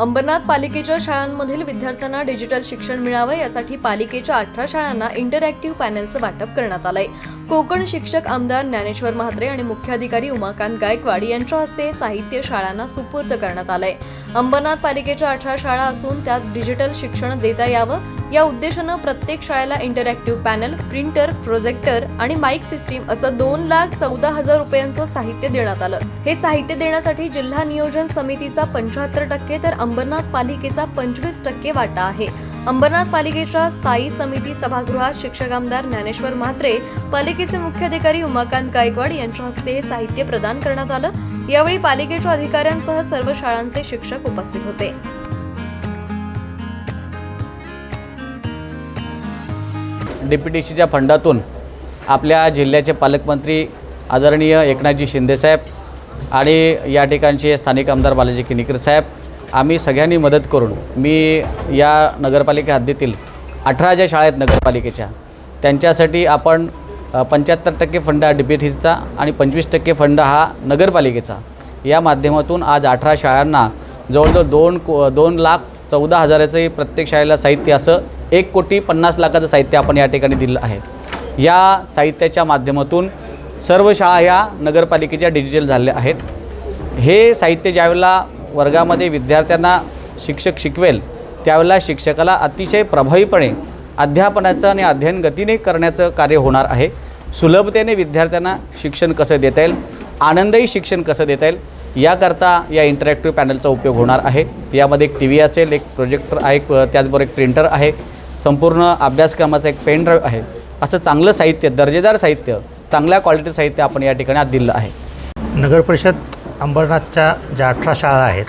अंबरनाथ पालिकेच्या शाळांमधील विद्यार्थ्यांना डिजिटल शिक्षण मिळावं यासाठी पालिकेच्या अठरा शाळांना इंटरॅक्टिव्ह पॅनेलचं वाटप करण्यात आलंय. कोकण शिक्षक आमदार ज्ञानेश्वर म्हात्रे आणि मुख्याधिकारी उमाकांत गायकवाड यांच्या हस्ते साहित्य शाळांना सुपूर्द करण्यात आलंय. अंबरनाथ पालिकेच्या अठरा शाळा असून त्यात डिजिटल शिक्षण देता यावं या उद्देशानं प्रत्येक शाळेला इंटरॅक्टिव्ह पॅनल प्रिंटर प्रोजेक्टर आणि माईक सिस्टीम असं दोन लाख चौदा हजार रुपयांचं साहित्य देण्यात आलं. हे साहित्य देण्यासाठी जिल्हा नियोजन समितीचा पंच्याहत्तर टक्के तर अंबरनाथ पालिकेचा पंचवीस टक्के वाटा आहे. अंबरनाथ पालिकेच्या स्थायी समिती सभागृहात शिक्षक आमदार ज्ञानेश्वर म्हात्रे पालिकेचे मुख्याधिकारी उमाकांत गायकवाड यांच्या हस्ते हे साहित्य प्रदान करण्यात आलं. यावेळी पालिकेच्या अधिकाऱ्यांसह सर्व शाळांचे शिक्षक उपस्थित होते. डी पी टी सीच्या फंडातून आपल्या जिल्ह्याचे पालकमंत्री आदरणीय एकनाथजी शिंदेसाहेब आणि या ठिकाणचे स्थानिक आमदार बालाजी किनीकर साहेब आम्ही सगळ्यांनी मदत करून मी या नगरपालिका हद्दीतील अठरा ज्या शाळा आहेत नगरपालिकेच्या त्यांच्यासाठी आपण पंच्याहत्तर टक्के फंड हा डी पी टी सीचा आणि पंचवीस टक्के फंड हा नगरपालिकेचा. या माध्यमातून आज अठरा शाळांना जवळजवळ दोन को दोन लाख चौदा हजाराचंही प्रत्येक शाळेला साहित्य असं एक कोटी पन्नास लाखाचं साहित्य आपण या ठिकाणी दिलं आहे. या साहित्याच्या माध्यमातून सर्व शाळा ह्या नगरपालिकेच्या डिजिटल झालेल्या आहेत. हे साहित्य ज्यावेळेला वर्गामध्ये विद्यार्थ्यांना शिक्षक शिकवेल त्यावेळेला शिक्षकाला अतिशय प्रभावीपणे अध्यापनाचं आणि अध्ययन गतीने करण्याचं कार्य होणार आहे. सुलभतेने विद्यार्थ्यांना शिक्षण कसं देता येईल आनंदही शिक्षण कसं देता येईल याकरता या इंटरॅक्टिव्ह पॅनलचा उपयोग होणार आहे. यामध्ये एक टी व्ही असेल एक प्रोजेक्टर आहे त्याचबरोबर एक प्रिंटर आहे. संपूर्ण अभ्यासक्रमाचं एक पेन ड्राईव्ह आहे. असं चांगलं साहित्य दर्जेदार साहित्य चांगल्या क्वालिटी साहित्य आपण या ठिकाणी आज दिलं आहे. नगरपरिषद अंबरनाथच्या ज्या अठरा शाळा आहेत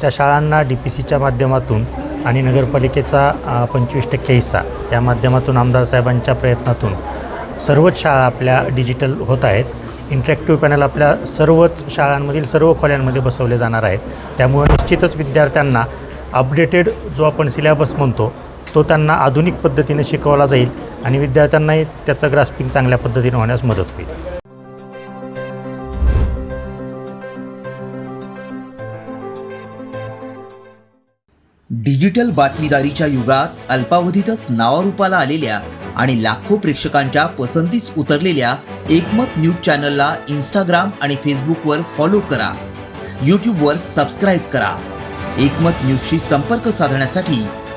त्या शाळांना डी पी सीच्या माध्यमातून आणि नगरपालिकेचा पंचवीस टक्के हिस्सा या माध्यमातून आमदार साहेबांच्या प्रयत्नातून सर्वच शाळा आपल्या डिजिटल होत आहेत. इंटरॅक्टिव्ह पॅनल आपल्या सर्वच शाळांमधील सर्व खोल्यांमध्ये बसवले जाणार आहेत. त्यामुळे निश्चितच विद्यार्थ्यांना अपडेटेड जो आपण सिलेबस म्हणतो तो त्यांना आधुनिक पद्धतीने शिकवला जाईल आणि विद्यार्थ्यांनाही त्याचं ग्रास्पिंग चांगल्या पद्धतीने होण्यास मदत होईल. डिजिटल बातमीदारीच्या युगात अल्पावधीतच नावारूपाला आलेल्या आणि लाखो प्रेक्षकांच्या पसंतीस उतरलेल्या एकमत न्यूज चॅनलला इंस्टाग्राम आणि फेसबुकवर फॉलो करा. यूट्यूबवर सबस्क्राईब करा. एकमत न्यूजशी संपर्क साधण्यासाठी